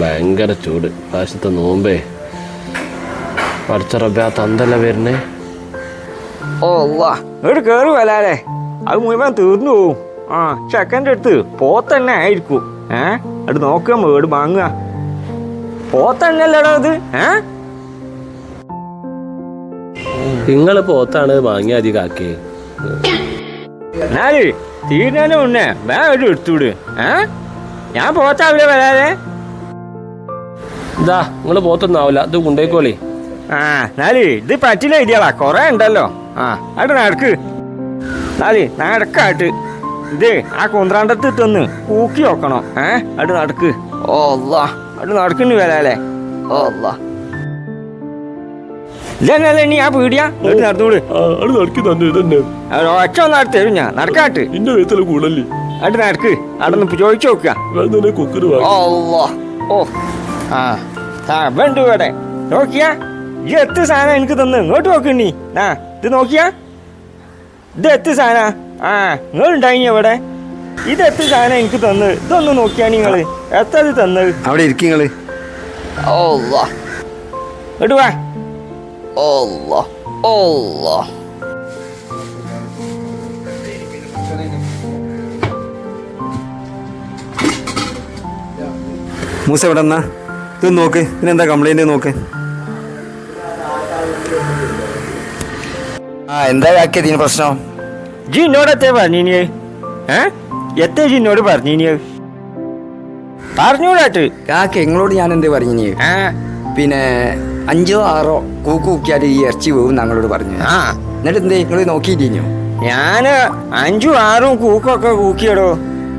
ഭയങ്കര ചൂട്. പ്രാവശ്യത്തെ നോമ്പേ. പഠിച്ച റബ്ബെ ആ തന്തല്ല വരുന്നേ? ഓ വാ ഇവിടെ കയറി വരാലേ അത് മുഴുവൻ തീർന്നു പോവും. ആ ചെക്കന്റെ അടുത്ത് പോത്തന്നെ ആയിരിക്കും. ഏ? അത് നോക്കാൻ വീട് വാങ്ങുക പോത്തന്നല്ലടാ അത്. ഏ? നിങ്ങൾ പോത്താണ് വാങ്ങിയ അതി കാക്കേ. എന്നാൽ തീരുന്നതിന് മുന്നേ വേറെ എടുത്തുവിട്. ഏ? ഞാൻ പോത്താവില്ല വരാതെ. ഇതാ നിങ്ങൾ പോത്തൊന്നാവില്ല ഇത് കൊണ്ടേക്കോളി. ആ നാലി ഇത് പറ്റില്ല ഇടിയാളാ കൊറേ ഉണ്ടല്ലോ. ആ അവിടെ നടക്ക്. എന്നാൽ നടക്കാട്ട്. ഇത് ആ കുന്ത്രാണ്ടത്ത് ഇട്ടൊന്ന് ഊക്കി നോക്കണം. ഏ അവിടെ നടക്ക്. ഓ അല്ലാ? അവിടെ നടക്കുന്നു ഓ അല്ലാ നീ ആ പീടിയാ? ഒച്ച ഒന്ന് തരും ഞാൻ. നടക്കാട്ട്. ഇന്റെ വീട്ടിലെ കൂടല്ലേ അവിടെ നടക്ക്. അവിടെ ചോദിച്ചു നോക്കുക. ഓ അല്ലാ. ഓ. ആ ആ വേണ്ട ഇവിടെ നോക്കിയാ? ഈ എത്ത് സാധനം എനിക്ക് തന്നു? ഇങ്ങോട്ട് നോക്കണ്ണി ആ ഇത് നോക്കിയാ? ഇത് എത്ത് സാധന? ആ നിങ്ങൾ ഉണ്ടായി ഇവിടെ ഇത് എത്ത് സാധനം എനിക്ക് തന്നു? ഇതൊന്ന് നോക്കിയാ നിങ്ങൾ എത്ര ഇത് തന്നത്? അവിടെ ഇരിക്കങ്ങൾ ഓല്ലാ ഇങ്ങോട്ട് വാ. ഓല്ലാ ഓല്ലാ മൂസ എവിടെ ഇത് നോക്ക്. ഇതിനെന്താ കംപ്ലൈന്റ് നോക്ക്. ആ എന്താ ആക്കിയത് ഇതിന് പ്രശ്നം? ജി എന്നോട് എത്തേ പറഞ്ഞിനി ഏ? എത്തേ ജി എന്നോട് പറഞ്ഞിനി പറഞ്ഞൂടാട്ട്. കാക്ക എങ്ങളോട് ഞാൻ എന്ത് പറഞ്ഞു ആ. പിന്നെ അഞ്ചോ ആറോ കൂക്ക് കൂക്കിയാൽ ഈ ഇറച്ചി പോകും ഞങ്ങളോട് പറഞ്ഞു. ആ. എന്നിട്ട് എന്തേ നിങ്ങൾ നോക്കിയിട്ടിഞ്ഞു ഞാൻ അഞ്ചും ആറും കൂക്കൊക്കെ കൂക്കിയടോ.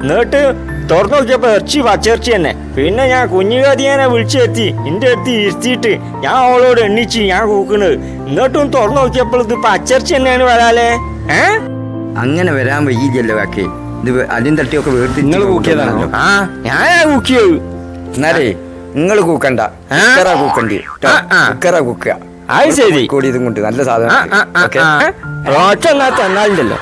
എന്നിട്ട് തുറന്നു നോക്കിയപ്പോ ഇറച്ചി പച്ചിറച്ചി തന്നെ. പിന്നെ ഞാൻ കുഞ്ഞുകാതിയാനെ വിളിച്ചെത്തി. എന്റെ അടുത്ത് ഇരുത്തിയിട്ട് ഞാൻ അവളോട് എണ്ണിച്ച് ഞാൻ കൂക്കണത് എന്നിട്ടും തുറന്നു നോക്കിയപ്പോൾ ഇത് പച്ചിറച്ചി തന്നെയാണ് വരാലേ? ഏ? അങ്ങനെ വരാൻ വയ്യില്ലല്ലോ ബാക്കി ഇത് അല്ലും തട്ടിയൊക്കെ വേർതി നിങ്ങൾ കൂക്കിയതാണോ? ആ ഞാനാ കൂക്കിയത്. എന്നാലേ നിങ്ങൾ കൂക്കണ്ട? കുക്കറ കൂക്കണ്ടി. കുക്കറ കൂക്കുക. അത് ശരി. കൂടി ഇതും കൊണ്ട് നല്ല സാധനം റോച്ചെന്നാ ആ ഓക്കെ? എന്നാ തന്നാലുണ്ടല്ലോ